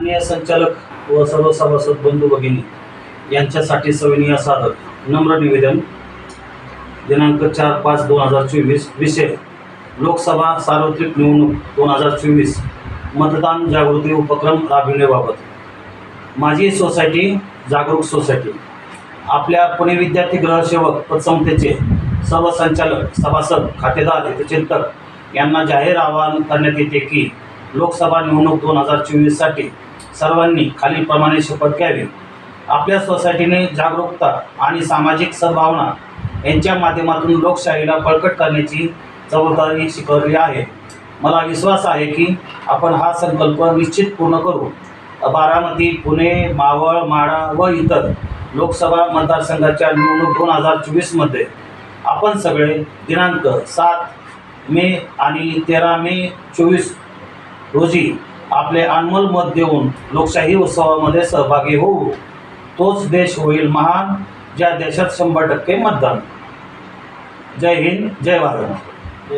माननीय संचालक व सर्व सभासद बंधू भगिनी यांच्यासाठी सविनीय साधक नम्र निवेदन दिनांक चार पाच दोन हजार चोवीस विषय लोकसभा सार्वत्रिक निवडणूक दोन हजार चोवीस मतदान जागृती उपक्रम राबविण्याबाबत माझी सोसायटी जागरूक सोसायटी आपल्या पुणे विद्यार्थी ग्रहसेवक पतसंस्थेचे सर्व संचालक सभासद खातेदार हितचिंतक यांना जाहीर आवाहन करण्यात येते की लोकसभा निवडणूक दोन हजार चोवीससाठी सर्वांनी खालीलप्रमाणे शपथ घ्यावी. आपल्या सोसायटीने जागरूकता आणि सामाजिक सद्भावना यांच्या माध्यमातून लोकशाहीला बळकट करण्याची जबाबदारी स्वीकारली आहे. मला विश्वास आहे की आपण हा संकल्प निश्चित पूर्ण करू. बारामती पुणे मावळ माळा व इतर लोकसभा मतदारसंघाच्या निवडणूक दोन हजार चोवीसमध्ये आपण सगळे दिनांक सात मे आणि तेरा मे चोवीस रोजी आपले अनमोल मत देऊन लोकशाही उत्सवामध्ये सहभागी होऊ. तोच देश होईल महान ज्या देशात शंभर टक्के मतदान. जय हिंद जय भारत.